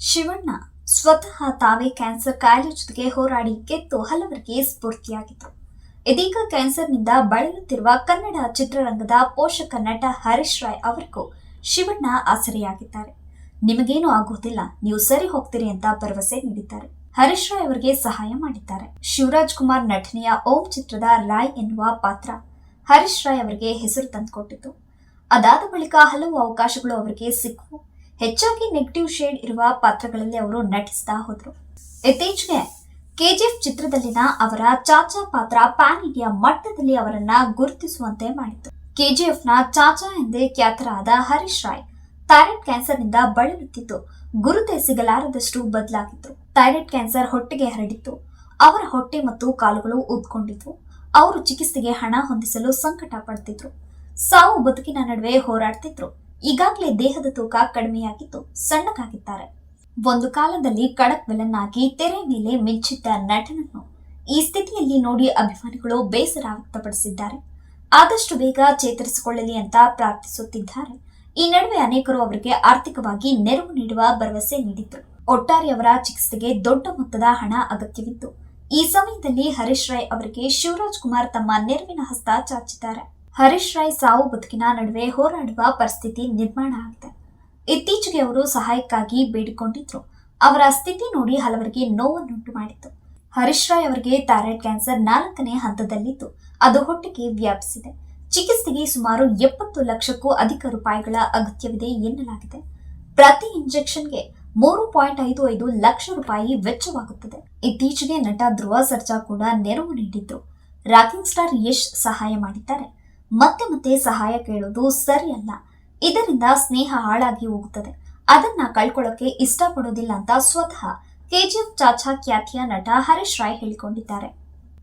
ಶಿವಣ್ಣ ಸ್ವತಃ ತಾವೇ ಕ್ಯಾನ್ಸರ್ ಕಾಯಿಲೆ ಜೊತೆಗೆ ಹೋರಾಡಿ ಗೆದ್ದು ಹಲವರಿಗೆ ಸ್ಫೂರ್ತಿಯಾಗಿತ್ತು ಇದೀಗ ಕ್ಯಾನ್ಸರ್ನಿಂದ ಬಳಲುತ್ತಿರುವ ಕನ್ನಡ ಚಿತ್ರರಂಗದ ಪೋಷಕ ನಟ ಹರೀಶ್ ರಾಯ್ ಅವರಿಗೂ ಶಿವಣ್ಣ ಆಸರೆಯಾಗಿದ್ದಾರೆ. ನಿಮಗೇನು ಆಗುವುದಿಲ್ಲ ನೀವು ಸರಿ ಹೋಗ್ತೀರಿ ಅಂತ ಭರವಸೆ ನೀಡಿದ್ದಾರೆ. ಹರೀಶ್ ರಾಯ್ ಅವರಿಗೆ ಸಹಾಯ ಮಾಡಿದ್ದಾರೆ. ಶಿವರಾಜ್ ಕುಮಾರ್ ನಟನೆಯ ಓಂ ಚಿತ್ರದ ರಾಯ್ ಎನ್ನುವ ಪಾತ್ರ ಹರೀಶ್ ರಾಯ್ ಅವರಿಗೆ ಹೆಸರು ತಂದುಕೊಟ್ಟಿತು. ಅದಾದ ಬಳಿಕ ಹಲವು ಅವಕಾಶಗಳು ಅವರಿಗೆ ಸಿಕ್ಕವು ಹೆಚ್ಚಾಗಿ ನೆಗೆಟಿವ್ ಶೇಡ್ ಇರುವ ಪಾತ್ರಗಳಲ್ಲಿ ಅವರು ನಟಿಸ್ತಾ ಹೋದ್ರು. ಇತ್ತೀಚೆಗೆ ಕೆಜಿಎಫ್ ಚಿತ್ರದಲ್ಲಿನ ಅವರ ಚಾಚಾ ಪಾತ್ರ ಪ್ಯಾನ್ ಇಂಡಿಯಾ ಮಟ್ಟದಲ್ಲಿ ಅವರನ್ನ ಗುರುತಿಸುವಂತೆ ಮಾಡಿತು ನ ಚಾಚಾ ಎಂದೇ ಖ್ಯಾತರಾದ ಹರೀಶ್ ರಾಯ್ ಥೈರಾಯ್ಡ್ ಕ್ಯಾನ್ಸರ್ನಿಂದ ಬಳಲುತ್ತಿದ್ದು, ಗುರುತೇ ಸಿಗಲಾರದಷ್ಟು ಬದಲಾಗಿತ್ತು ಥೈರಾಯ್ಡ್ ಕ್ಯಾನ್ಸರ್ ಹೊಟ್ಟೆಗೆ ಹರಡಿತ್ತು. ಅವರ ಹೊಟ್ಟೆ ಮತ್ತು ಕಾಲುಗಳು ಉದ್ಕೊಂಡಿತ್ತು ಅವರು ಚಿಕಿತ್ಸೆಗೆ ಹಣ ಹೊಂದಿಸಲು ಸಂಕಟ ಪಡ್ತಿದ್ರು. ಸಾವು ಬದುಕಿನ ನಡುವೆ ಹೋರಾಡ್ತಿದ್ರು. ಈಗಾಗಲೇ ದೇಹದ ತೂಕ ಕಡಿಮೆಯಾಗಿದ್ದು ಸಣ್ಣಕಾಗಿದ್ದಾರೆ ಒಂದು ಕಾಲದಲ್ಲಿ ಖಡಕ್ ಬೆಲನ್ನಾಗಿ ತೆರೆ ಮೇಲೆ ಮಿಂಚಿದ್ದ ನಟನನ್ನು ಈ ಸ್ಥಿತಿಯಲ್ಲಿ ನೋಡಿ ಅಭಿಮಾನಿಗಳು ಬೇಸರ ವ್ಯಕ್ತಪಡಿಸಿದ್ದಾರೆ. ಆದಷ್ಟು ಬೇಗ ಚೇತರಿಸಿಕೊಳ್ಳಲಿ ಅಂತ ಪ್ರಾರ್ಥಿಸುತ್ತಿದ್ದಾರೆ. ಈ ನಡುವೆ ಅನೇಕರು ಅವರಿಗೆ ಆರ್ಥಿಕವಾಗಿ ನೆರವು ನೀಡುವ ಭರವಸೆ ನೀಡಿದ್ರು. ಒಟ್ಟಾರೆ ಅವರ ಚಿಕಿತ್ಸೆಗೆ ದೊಡ್ಡ ಮೊತ್ತದ ಹಣ ಅಗತ್ಯವಿತ್ತು. ಈ ಸಮಯದಲ್ಲಿ ಹರೀಶ್ ರಾಯ್ ಅವರಿಗೆ ಶಿವರಾಜ್ ಕುಮಾರ್ ತಮ್ಮ ನೆರವಿನ ಹಸ್ತ ಚಾಚಿದ್ದಾರೆ. ಹರೀಶ್ ರಾಯ್ ಸಾವು ಬದುಕಿನ ನಡುವೆ ಹೋರಾಡುವ ಪರಿಸ್ಥಿತಿ ನಿರ್ಮಾಣ ಆಗಿದೆ. ಇತ್ತೀಚೆಗೆ ಅವರು ಸಹಾಯಕ್ಕಾಗಿ ಬೇಡಿಕೊಂಡಿದ್ರು. ಅವರ ಸ್ಥಿತಿ ನೋಡಿ ಹಲವರಿಗೆ ನೋವನ್ನುಂಟು ಮಾಡಿತ್ತು. ಹರೀಶ್ ರಾಯ್ ಅವರಿಗೆ ಥೈರಾಯ್ಡ್ ಕ್ಯಾನ್ಸರ್ ನಾಲ್ಕನೇ ಹಂತದಲ್ಲಿದ್ದು, ಅದು ಹೊಟ್ಟೆಗೆ ವ್ಯಾಪಿಸಿದೆ. ಚಿಕಿತ್ಸೆಗೆ ಸುಮಾರು ಎಪ್ಪತ್ತು ಲಕ್ಷಕ್ಕೂ ಅಧಿಕ ರೂಪಾಯಿಗಳ ಅಗತ್ಯವಿದೆ ಎನ್ನಲಾಗಿದೆ. ಪ್ರತಿ ಇಂಜೆಕ್ಷನ್ಗೆ ಮೂರು ಪಾಯಿಂಟ್ ಐದು ಐದು ಲಕ್ಷ ರೂಪಾಯಿ ವೆಚ್ಚವಾಗುತ್ತದೆ. ಇತ್ತೀಚೆಗೆ ನಟ ಧ್ರುವ ಸರ್ಜಾ ಕೂಡ ನೆರವು ನೀಡಿದ್ರು. ರಾಕಿಂಗ್ ಸ್ಟಾರ್ ಯಶ್ ಸಹಾಯ ಮಾಡಿದ್ದಾರೆ. ಮತ್ತೆ ಮತ್ತೆ ಸಹಾಯ ಕೇಳೋದು ಸರಿಯಲ್ಲ ಇದರಿಂದ ಸ್ನೇಹ ಹಾಳಾಗಿ ಹೋಗುತ್ತದೆ. ಅದನ್ನ ಕಳ್ಕೊಳ್ಳೋಕೆ ಇಷ್ಟಪಡೋದಿಲ್ಲ ಅಂತ ಸ್ವತಃ ಕೆಜಿಎಫ್ ಚಾಚಾ ಖ್ಯಾತಿಯ ನಟ ಹರೀಶ್ ರಾಯ್ ಹೇಳಿಕೊಂಡಿದ್ದಾರೆ.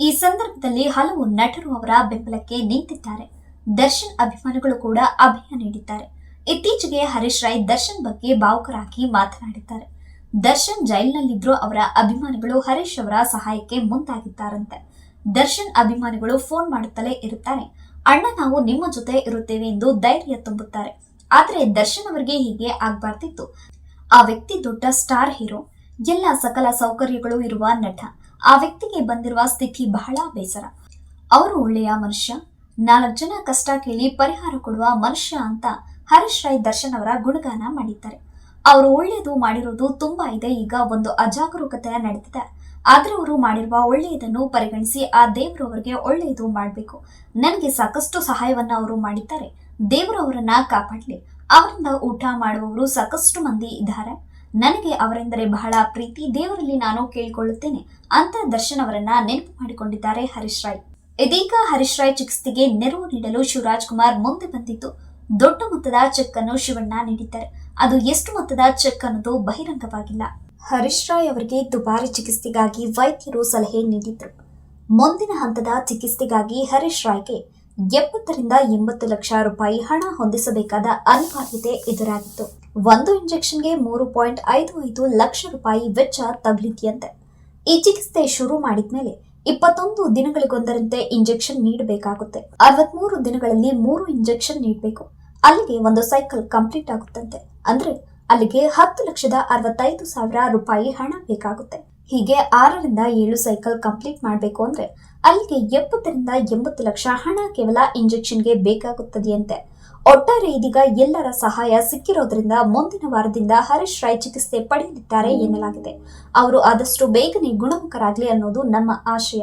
ಈ ಸಂದರ್ಭದಲ್ಲಿ ಹಲವು ನಟರು ಅವರ ಬೆಂಬಲಕ್ಕೆ ನಿಂತಿದ್ದಾರೆ. ದರ್ಶನ್ ಅಭಿಮಾನಿಗಳು ಕೂಡ ಅಭಯ ನೀಡಿದ್ದಾರೆ. ಇತ್ತೀಚೆಗೆ ಹರೀಶ್ ರಾಯ್ ದರ್ಶನ್ ಬಗ್ಗೆ ಭಾವುಕರಾಗಿ ಮಾತನಾಡಿದ್ದಾರೆ. ದರ್ಶನ್ ಜೈಲಿನಲ್ಲಿದ್ದರೂ ಅವರ ಅಭಿಮಾನಿಗಳು ಹರೀಶ್ ಅವರ ಸಹಾಯಕ್ಕೆ ಮುಂದಾಗಿದ್ದಾರಂತೆ. ದರ್ಶನ್ ಅಭಿಮಾನಿಗಳು ಫೋನ್ ಮಾಡುತ್ತಲೇ ಇರುತ್ತಾರೆ. ಅಣ್ಣ ನಾವು ನಿಮ್ಮ ಜೊತೆ ಇರುತ್ತೇವೆ ಎಂದು ಧೈರ್ಯ ತುಂಬುತ್ತಾರೆ. ಆದ್ರೆ ದರ್ಶನ್ ಅವರಿಗೆ ಹೀಗೆ ಆಗ್ಬಾರ್ದಿತ್ತು. ಆ ವ್ಯಕ್ತಿ ದೊಡ್ಡ ಸ್ಟಾರ್ ಹೀರೋ. ಎಲ್ಲ ಸಕಲ ಸೌಕರ್ಯಗಳು ಇರುವ ನಟ. ಆ ವ್ಯಕ್ತಿಗೆ ಬಂದಿರುವ ಸ್ಥಿತಿ ಬಹಳ ಬೇಸರ. ಅವರು ಒಳ್ಳೆಯ ಮನುಷ್ಯ. ನಾಲ್ಕು ಜನ ಕಷ್ಟ ಕೇಳಿ ಪರಿಹಾರ ಕೊಡುವ ಮನುಷ್ಯ ಅಂತ ಹರೀಶ್ ರಾಯ್ ದರ್ಶನ್ ಅವರ ಗುಣಗಾನ ಮಾಡಿದ್ದಾರೆ. ಅವರು ಒಳ್ಳೆಯದು ಮಾಡಿರೋದು ತುಂಬಾ ಇದೆ. ಈಗ ಒಂದು ಅಜಾಗರೂಕತೆ ನಡೆದಿದೆ ಆದ್ರೆ ಅವರು ಮಾಡಿರುವ ಒಳ್ಳೆಯದನ್ನು ಪರಿಗಣಿಸಿ ಆ ದೇವರವರಿಗೆ ಒಳ್ಳೆಯದು ಮಾಡಬೇಕು. ನನಗೆ ಸಾಕಷ್ಟು ಸಹಾಯವನ್ನ ಅವರು ಮಾಡಿದ್ದಾರೆ. ದೇವರು ಅವರನ್ನ ಕಾಪಾಡಲಿ. ಅವರಿಂದ ಊಟ ಮಾಡುವವರು ಸಾಕಷ್ಟು ಮಂದಿ ಇದ್ದಾರೆ. ನನಗೆ ಅವರೆಂದರೆ ಬಹಳ ಪ್ರೀತಿ. ದೇವರಲ್ಲಿ ನಾನು ಕೇಳಿಕೊಳ್ಳುತ್ತೇನೆ. ಅಂತ ದರ್ಶನ್ ಅವರನ್ನ ನೆನಪು ಮಾಡಿಕೊಂಡಿದ್ದಾರೆ ಹರೀಶ್ ರಾಯ್. ಇದೀಗ ಹರೀಶ್ ರಾಯ್ ಚಿಕಿತ್ಸೆಗೆ ನೆರವು ನೀಡಲು ಶಿವರಾಜ್ ಕುಮಾರ್ ಮುಂದೆ ಬಂದಿದ್ದು, ದೊಡ್ಡ ಮೊತ್ತದ ಚೆಕ್ ಅನ್ನು ಶಿವಣ್ಣ ನೀಡಿದ್ದಾರೆ. ಅದು ಎಷ್ಟು ಮೊತ್ತದ ಚೆಕ್ ಅನ್ನೋದು ಬಹಿರಂಗವಾಗಿಲ್ಲ. ಹರೀಶ್ ರಾಯ್ ಅವರಿಗೆ ದುಬಾರಿ ಚಿಕಿತ್ಸೆಗಾಗಿ ವೈದ್ಯರು ಸಲಹೆ ನೀಡಿದ್ರು. ಮುಂದಿನ ಹಂತದ ಚಿಕಿತ್ಸೆಗಾಗಿ ಹರೀಶ್ ರಾಯ್ಗೆ ಎಪ್ಪತ್ತರಿಂದ ಎಂಬತ್ತು ಲಕ್ಷ ರೂಪಾಯಿ ಹಣ ಹೊಂದಿಸಬೇಕಾದ ಅನಿವಾರ್ಯತೆ ಎದುರಾಗಿತ್ತು. ಒಂದು ಇಂಜೆಕ್ಷನ್ಗೆ ಮೂರು ಪಾಯಿಂಟ್ ಐದು ಐದು ಲಕ್ಷ ರೂಪಾಯಿ ವೆಚ್ಚ ತಗಲಿದೆಯಂತೆ ಈ ಚಿಕಿತ್ಸೆ ಶುರು ಮಾಡಿದ್ಮೇಲೆ ಇಪ್ಪತ್ತೊಂದು ದಿನಗಳಿಗೊಂದರಂತೆ ಇಂಜೆಕ್ಷನ್ ನೀಡಬೇಕಾಗುತ್ತೆ. ಅರವತ್ಮೂರು ದಿನಗಳಲ್ಲಿ ಮೂರು ಇಂಜೆಕ್ಷನ್ ನೀಡಬೇಕು. ಅಲ್ಲಿಗೆ ಒಂದು ಸೈಕಲ್ ಕಂಪ್ಲೀಟ್ ಆಗುತ್ತಂತೆ. ಅಂದ್ರೆ ಅಲ್ಲಿಗೆ ಹತ್ತು ಲಕ್ಷದ ಅರವತ್ತೈದು ಸಾವಿರ ರೂಪಾಯಿ ಹಣ ಬೇಕಾಗುತ್ತೆ. ಹೀಗೆ ಆರರಿಂದ ಏಳು ಸೈಕಲ್ ಕಂಪ್ಲೀಟ್ ಮಾಡಬೇಕು ಅಂದ್ರೆ ಅಲ್ಲಿಗೆ ಎಪ್ಪತ್ತರಿಂದ ಎಂಬತ್ತು ಲಕ್ಷ ಹಣ ಕೇವಲ ಇಂಜೆಕ್ಷನ್ಗೆ ಬೇಕಾಗುತ್ತದೆಯಂತೆ. ಒಟ್ಟಾರೆ ಇದೀಗ ಎಲ್ಲರ ಸಹಾಯ ಸಿಕ್ಕಿರೋದ್ರಿಂದ ಮುಂದಿನ ವಾರದಿಂದ ಹರೀಶ್ ರಾಯ್ ಚಿಕಿತ್ಸೆ ಪಡೆಯಲಿದ್ದಾರೆ ಎನ್ನಲಾಗಿದೆ. ಅವರು ಆದಷ್ಟು ಬೇಗನೆ ಗುಣಮುಖರಾಗಲಿ ಅನ್ನೋದು ನಮ್ಮ ಆಶಯ.